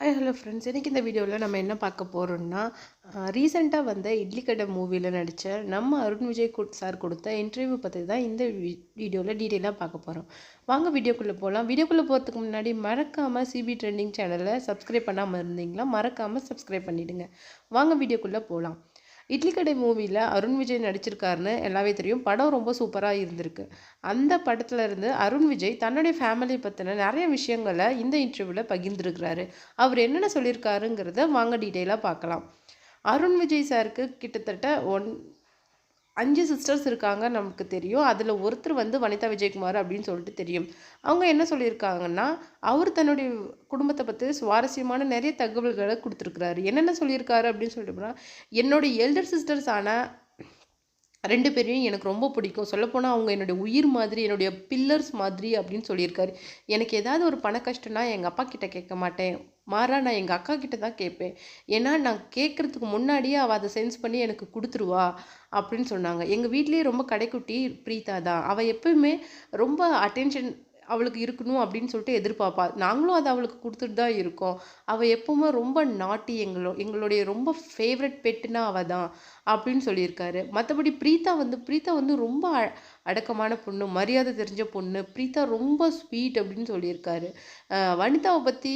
Hi hello friends இன்றைக்கி இந்த வீடியோவில் நம்ம என்ன பார்க்க போகிறோம்னா ரீசெண்டாக வந்த இட்லி கடை மூவியில் நடித்த நம்ம அருண் விஜய் சார் கொடுத்த இன்டர்வியூ பற்றி தான் இந்த வீடியோவில் டீட்டெயிலாக பார்க்க போகிறோம் வாங்க வீடியோக்குள்ளே போகலாம் வீடியோக்குள்ளே போகிறதுக்கு முன்னாடி மறக்காமல் சிபி ட்ரெண்டிங் சேனலை சப்ஸ்கிரைப் பண்ணாமல் இருந்தீங்களா மறக்காமல் சப்ஸ்கிரைப் பண்ணிவிடுங்க வாங்க வீடியோக்குள்ளே போகலாம் இட்லி கடை மூவியில் அருண் விஜய் நடிச்சிருக்காருன்னு எல்லாமே தெரியும். படம் ரொம்ப சூப்பராக இருந்திருக்கு. அந்த படத்துல இருந்து அருண் விஜய் தன்னுடைய ஃபேமிலி பற்றின நிறைய விஷயங்களை இந்த இன்டர்வியூவில் பகிர்ந்துருக்கிறாரு. அவர் என்னென்ன சொல்லியிருக்காருங்கிறத வாங்க டீட்டெயிலாக பார்க்கலாம். அருண் விஜய் சாருக்கு கிட்டத்தட்ட ஒன் அஞ்சு சிஸ்டர்ஸ் இருக்காங்க நமக்கு தெரியும். அதில் ஒருத்தர் வந்து வனிதா விஜயகுமார் அப்படின்னு சொல்லிட்டு தெரியும். அவங்க என்ன சொல்லியிருக்காங்கன்னா அவர் தன்னுடைய குடும்பத்தை பற்றி சுவாரஸ்யமான நிறைய தகவல்களை கொடுத்துருக்குறாரு. என்னென்ன சொல்லியிருக்காரு அப்படின்னு சொல்லிட்டு போனால் என்னுடைய எல்டர் சிஸ்டர்ஸ் ரெண்டு பேரையும் எனக்கு ரொம்ப பிடிக்கும். சொல்லப்போனால் அவங்க என்னுடைய உயிர் மாதிரி என்னுடைய பில்லர்ஸ் மாதிரி அப்படின்னு சொல்லியிருக்காரு. எனக்கு ஏதாவது ஒரு பண கஷ்டம்னா எங்கள் அப்பா கிட்ட கேட்க மாட்டேன். மாறா நான் எங்கள் அக்கா கிட்ட தான் கேட்பேன். ஏன்னா நான் கேட்குறதுக்கு முன்னாடியே அவள் அதை சென்ஸ் பண்ணி எனக்கு கொடுத்துருவா அப்படின்னு சொன்னாங்க. எங்கள் வீட்லேயே ரொம்ப கடைக்குட்டி பிரீதா தான். அவள் எப்பயுமே ரொம்ப அட்டென்ஷன் அவளுக்கு இருக்கணும் அப்படின்னு சொல்லிட்டு எதிர்பார்ப்பா. நாங்களும் அதை அவளுக்கு கொடுத்துட்டு தான் இருக்கோம். அவள் எப்போவுமே ரொம்ப நாட்டி எங்களோ எங்களுடைய ரொம்ப ஃபேவரட் பெட்டுனா அவள் தான் அப்படின்னு சொல்லியிருக்காரு. மற்றபடி பிரீத்தா வந்து பிரீத்தா வந்து ரொம்ப அடக்கமான பொண்ணு மரியாதை தெரிஞ்ச பொண்ணு. பிரீத்தா ரொம்ப ஸ்வீட் அப்படின்னு சொல்லியிருக்காரு. வனிதாவை பற்றி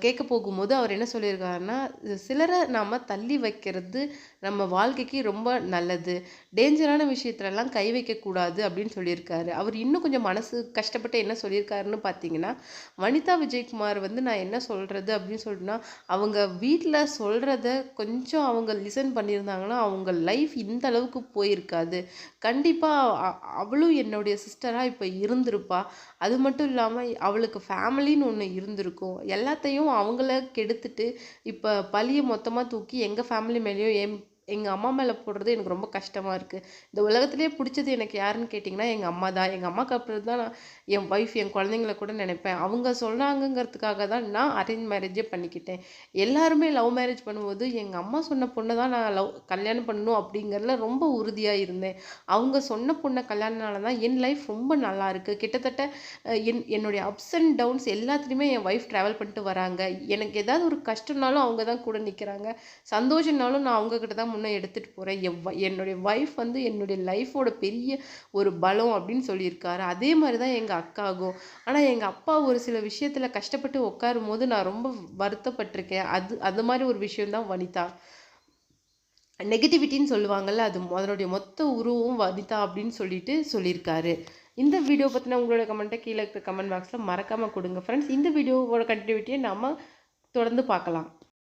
கேட்க போகும்போது அவர் என்ன சொல்லியிருக்காருன்னா சிலரை நாம் தள்ளி வைக்கிறது நம்ம வாழ்க்கைக்கு ரொம்ப நல்லது. டேஞ்சரான விஷயத்துலலாம் கை வைக்கக்கூடாது அப்படின்னு சொல்லியிருக்காரு. அவர் இன்னும் கொஞ்சம் மனசு கஷ்டப்பட்டு என்ன சொல்லியிருக்காருன்னு பார்த்தீங்கன்னா வனிதா விஜயகுமார் வந்து நான் என்ன சொல்கிறது அப்படின்னு சொல்லிட்டுனா அவங்க வீட்டில் சொல்கிறத கொஞ்சம் அவங்க லிசன் பண்ணியிருந்தாங்கன்னா அவங்க லைஃப் இந்த அளவுக்கு போயிருக்காது. கண்டிப்பாக அவளும் என்னுடைய சிஸ்டராக இப்போ இருந்திருப்பா. அது மட்டும் இல்லாமல் அவளுக்கு ஃபேமிலின்னு ஒன்று இருந்திருக்கும். எல்லாத்தையும் அவங்கள கெடுத்துட்டு இப்போ பழியை மொத்தமாக தூக்கி எங்கள் ஃபேமிலி மேலேயும் என் எங்கள் அம்மா மேலே போடுறது எனக்கு ரொம்ப கஷ்டமாக இருக்குது இந்த உலகத்துலேயே பிடிச்சது எனக்கு யாருன்னு கேட்டிங்கன்னா எங்கள் அம்மா தான். எங்கள் அம்மாவுக்கு அப்புறம் தான் நான் என் ஒய்ஃப் என் குழந்தைங்கள கூட நினைப்பேன். அவங்க சொன்னாங்கங்கிறதுக்காக தான் நான் அரேஞ்ச் மேரேஜே பண்ணிக்கிட்டேன். எல்லாருமே லவ் மேரேஜ் பண்ணும்போது எங்கள் அம்மா சொன்ன பொண்ணை தான் நான் லவ் கல்யாணம் பண்ணணும் அப்படிங்கிறதுல ரொம்ப உறுதியாக இருந்தேன். அவங்க சொன்ன பொண்ணை கல்யாணனால தான் என் லைஃப் ரொம்ப நல்லா இருக்குது கிட்டத்தட்ட என் என்னுடைய அப்ஸ் அண்ட் டவுன்ஸ் எல்லாத்துலேயுமே என் ஒய்ஃப் ட்ராவல் பண்ணிட்டு வராங்க. எனக்கு ஏதாவது ஒரு கஷ்டம்னாலும் அவங்க தான் கூட நிற்கிறாங்க சந்தோஷம்னாலும் நான் அவங்கக்கிட்ட தான் முன்னே எடுத்துகிட்டு போகிறேன் எவ் என்னுடைய ஒய்ஃப் வந்து என்னுடைய லைஃபோட பெரிய ஒரு பலம் அப்படின்னு சொல்லியிருக்காரு. அதே மாதிரி தான் எங்கள் அக்காகும் ஆனால் எங்கள் அப்பா ஒரு சில விஷயத்தில் கஷ்டப்பட்டு உட்காரும் போது நான் ரொம்ப வருத்தப்பட்டிருக்கேன். அது அது மாதிரி ஒரு விஷயம்தான் வனிதா. நெகட்டிவிட்டின்னு சொல்லுவாங்கள்ல அது அதனுடைய மொத்த உருவம் வனிதா அப்படின்னு சொல்லிட்டு சொல்லியிருக்காரு. இந்த வீடியோ பற்றின உங்களோட கமெண்ட்டை கீழே இருக்கிற கமெண்ட் பாக்ஸில் மறக்காமல் கொடுங்க ஃப்ரெண்ட்ஸ் இந்த வீடியோவோட கண்டினியூட்டியை நம்ம தொடர்ந்து பார்க்கலாம்.